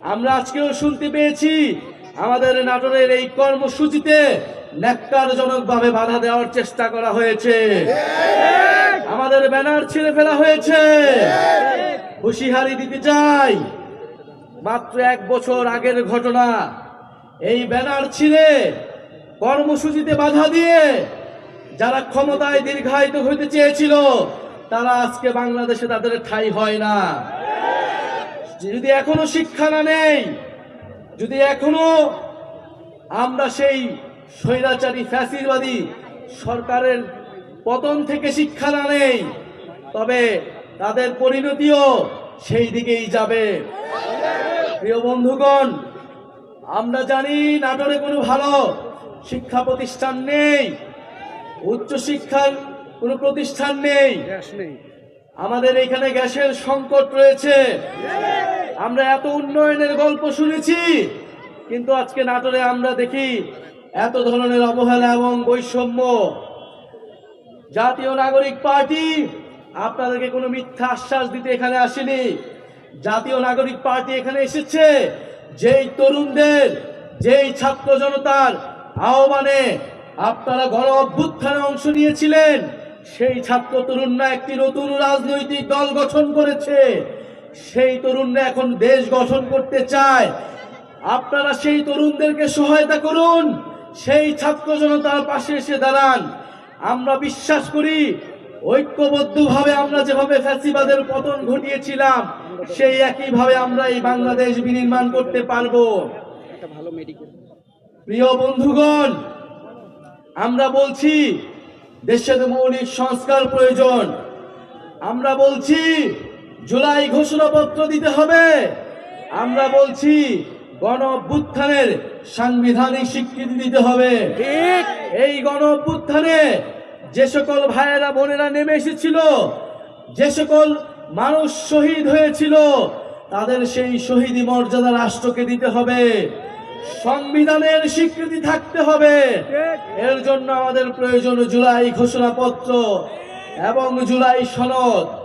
আমরা আজকেও শুনতে পেয়েছি আমাদের নাটোরের এই কর্মসূচিতে ন্যাক্কারজনক ভাবে বাধা দেওয়ার চেষ্টা করা হয়েছে। আমাদের ব্যানার ছিঁড়ে ফেলা হয়েছে। হুঁশিয়ারি দিতে চাই। মাত্র এক বছর আগের ঘটনা। এই ব্যানার ছিঁড়ে কর্মসূচিতে বাধা দিয়ে যারা ক্ষমতায় দীর্ঘায়িত হইতে চেয়েছিল, তারা আজকে বাংলাদেশে তাদের ঠাই হয় না। যদি এখনও শিক্ষা না নেই যদি এখনও আমরা সেই স্বৈরাচারী ফ্যাসিবাদী সরকারের পতন থেকে শিক্ষা না নেই তবে তাদের পরিণতিও সেই দিকেই যাবে। প্রিয় বন্ধুগণ আমরা জানি নাটোরে কোনো ভালো শিক্ষা প্রতিষ্ঠান নেই উচ্চ শিক্ষার কোনো প্রতিষ্ঠান নেই। আমাদের এখানে গ্যাসের সংকট রয়েছে। আমরা এত উন্নয়নের গল্প শুনেছি, কিন্তু আজকে নাটোরে আমরা দেখি এত ধরনের অবহেলা এবং বৈষম্য। জাতীয় নাগরিক পার্টি, আপনাদেরকে কোনো মিথ্যা আশ্বাস দিতে এখানে আসেনি। জাতীয় নাগরিক পার্টি এখানে এসেছে, যেই তরুণদের, যেই ছাত্র জনতার আহ্বানে আপনারা গণ অভ্যুত্থানে অংশ নিয়েছিলেন, সেই ছাত্র তরুণরা একটি নতুন রাজনৈতিক দল গঠন করেছে। সেই তরুণরা এখন দেশ গঠন করতে চায়। আপনারা সেই তরুণদেরকে সহায়তা করুন। সেই ছাত্র জনতার পাশে এসে দাঁড়ান। আমরা বিশ্বাস করি, ঐক্যবদ্ধভাবে আমরা যেভাবে ফ্যাসিবাদের পতন ঘটিয়েছিলাম, সেই একইভাবে আমরা এই বাংলাদেশ বিনির্মাণ করতে পারব। প্রিয় বন্ধুগণ, আমরা বলছি, দেশের মৌলিক সংস্কার প্রয়োজন। আমরা বলছি জুলাই ঘোষণাপত্র দিতে হবে। আমরা বলছি গণ সাংবিধানিক স্বীকৃতি দিতে হবে। ঠিক। এই গণ যে সকল ভাইয়েরা বোনেরা নেমে এসেছিল যে সকল মানুষ শহীদ হয়েছিল তাদের সেই শহীদি মর্যাদা রাষ্ট্রকে দিতে হবে। সংবিধানের স্বীকৃতি থাকতে হবে। এর জন্য আমাদের প্রয়োজন জুলাই ঘোষণাপত্র এবং জুলাই সনদ।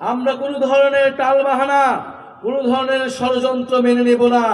আমরা কোনো ধরনের টালবাহানা কোনো ধরনের ষড়যন্ত্র মেনে নেব না।